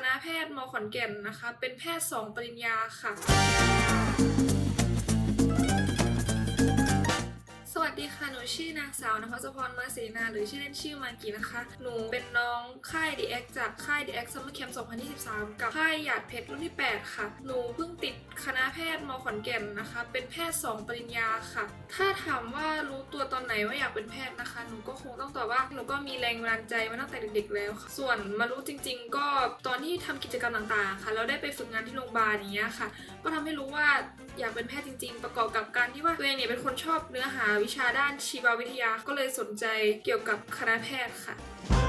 คณะแพทย์มขอนแก่นนะคะ เป็นแพทย์สองปริญญาค่ะ สวัสดีค่ะ หนูชื่อนางสาวนภัสพรมาเสนา หรือชื่อเล่นชื่อมากีนะคะ หนูเป็นน้องค่ายดีเอ็กจากค่ายดีเอ็กซัมเมอร์แคมป์2023 กับค่ายหยาดเพชรรุ่นที่ 8 ค่ะ หนูเพิ่งติดค ขอนแก่นนะคะ เป็นแพทย์ 2 ปริญญาค่ะ ถ้าถามว่ารู้ตัวตอนไหนว่าอยากเป็นแพทย์นะคะ หนูก็คงต้องตอบว่าหนูก็มีแรงบันดาลใจมาตั้งแต่เด็กๆแล้วค่ะ ส่วนมารู้จริง ๆ ก็ตอนที่ทำกิจกรรมต่างๆ ค่ะ แล้วได้ไปฝึกงานที่โรงพยาบาลอย่างเงี้ยค่ะ ก็ทำให้รู้ว่าอยากเป็นแพทย์จริง ๆ ประกอบกับการที่ว่าตัวเองเนี่ยเป็นคนชอบเนื้อหาวิชาด้านชีววิทยา ก็เลยสนใจเกี่ยวกับคณะแพทย์ค่ะ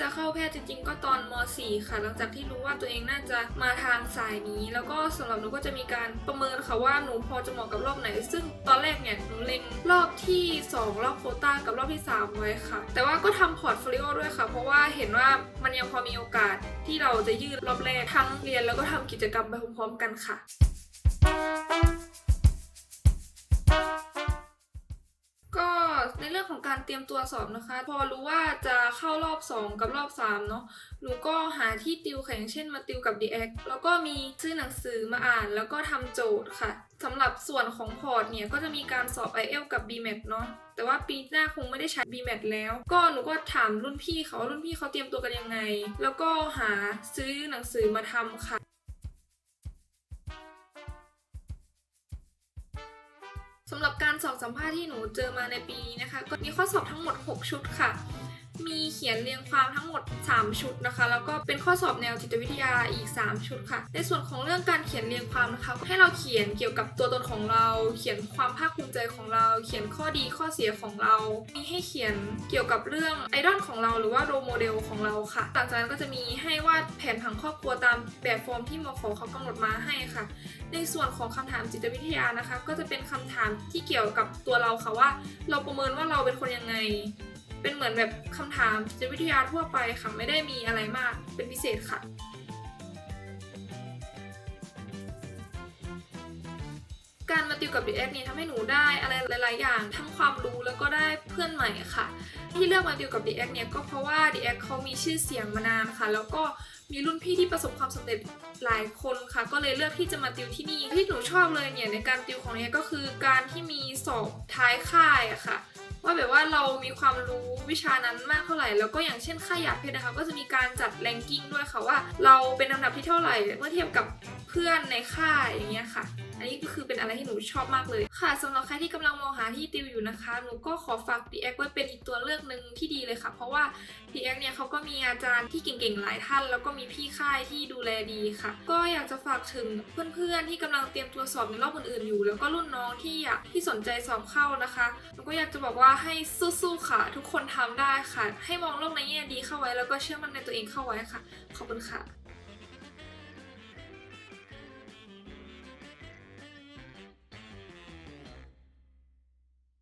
จะเข้าแพทย์จริงๆ ก็ตอนม .4 ค่ะ หลังจากที่รู้ว่าตัวเองน่าจะมาทางสายนี้ แล้วก็สำหรับหนูก็จะมีการประเมินค่ะว่าหนูพอจะเหมาะกับรอบไหน ซึ่งตอนแรกเนี่ยหนูเล็งรอบที่ 2 รอบโคต้ากับรอบที่ 3 ไว้ค่ะ แต่ว่าก็ทำพอร์ตโฟลิโอด้วยค่ะ เพราะว่าเห็นว่ามันยังพอมีโอกาสที่เราจะยื่นรอบแรกทั้งเรียนแล้วก็ทำกิจกรรมไปพร้อมๆกันค่ะ รื่องของการเตรียมตัวสอบนะคะ พอรู้ว่าจะเข้ารอบ 2 กับรอบ3เนาะหนูก็หาที่ติวค่ะอย่งเช่นมาติวกับ DX แล้วก็มีซื้อหนังสือมาอ่านแล้วก็ทำโจทย์ค่ะสำหรับส่วนของพอร์ตเนี่ยก็จะมีการสอบ IELTS กับ BMAT เนาะแต่ว่าปีหน้าคงไม่ได้ใช้ BMAT แล้ว ก็หนูก็ถามรุ่นพี่เขาว่ารุ่นพี่เขาเตรียมตัวกันยังไง แล้วก็หาซื้อหนังสือมาทำค่ะ สำหรับการสอบสัมภาษณ์ที่หนูเจอมาในปีนี้นะคะ ก็มีข้อสอบทั้งหมด 6 ชุดค่ะ มีเขียนเรียงความทั้งหมด 3 ชุดนะคะ แล้วก็เป็นข้อสอบแนวจิตวิทยาอีก 3 ชุดค่ะ ในส่วนของเรื่องการเขียนเรียงความนะคะ ให้เราเขียนเกี่ยวกับตัวตนของเรา เขียนความภาคภูมิใจของเรา เขียนข้อดีข้อเสียของเรา มีให้เขียนเกี่ยวกับเรื่องไอดอลของเราหรือว่าโรโมเดลของเราค่ะหลังจากนั้นก็จะมีให้วาดแผนผังครอบครัวตามแบบฟอร์มที่มขเขากำหนดมาให้ค่ะ ในส่วนของคำถามจิตวิทยานะคะ ก็จะเป็นคำถามที่เกี่ยวกับตัวเราค่ะว่า เราประเมินว่าเราเป็นคนยังไง เป็นเหมือนแบบคำถามจิตวิทยาทั่วไปค่ะ ไม่ได้มีอะไรมากเป็นพิเศษค่ะ การมาติวกับ DX เนี่ยทำให้หนูได้อะไรหลาย ๆ อย่าง ทั้งความรู้แล้วก็ได้เพื่อนใหม่ค่ะ ที่เลือกมาติวกับ DX เนี่ยก็เพราะว่า DX เขามีชื่อเสียงมานานค่ะ แล้วก็มีรุ่นพี่ที่ประสบความสำเร็จหลายคนค่ะ ก็เลยเลือกที่จะมาติวที่นี่ที่หนูชอบเลยเนี่ยในการติวของ DX ก็คือการที่มีสอบท้ายค่ายอะค่ะ ว่าแบบว่าเรามีความรู้วิชานั้นมากเท่าไหร่ แล้วก็อย่างเช่นค่ายหยาเพชรนะคะ ก็จะมีการจัดแรงกิ้งด้วยค่ะว่า เราเป็นลำดับที่เท่าไหร่เมื่อเทียบกับเพื่อนในค่ายอย่างเงี้ยค่ะ อันนี้ก็คือเป็นอะไรที่หนูชอบมากเลย ค่ะสำหรับใครที่กำลังมองหาที่ติวอยู่นะคะ หนูก็ขอฝาก DX ไว้เป็นอีกตัวเลือกหนึ่งที่ดีเลยค่ะ เพราะว่า DX เนี่ยเขาก็มีอาจารย์ที่เก่งๆหลายท่าน แล้วก็มีพี่ค่ายที่ดูแลดีค่ะ ก็อยากจะฝากถึงเพื่อนๆที่กำลังเตรียมตัวสอบในรอบอื่นๆอยู่ แล้วก็รุ่นน้องที่อยากที่สนใจสอบเข้านะคะหนูก็อยากจะบอกว่าให้สู้ๆค่ะ ทุกคนทำได้ค่ะ ให้มองโลกในแง่ดีเข้าไว้แล้วก็เชื่อมั่นในตัวเองเข้าไว้ค่ะ ขอบคุณค่ะ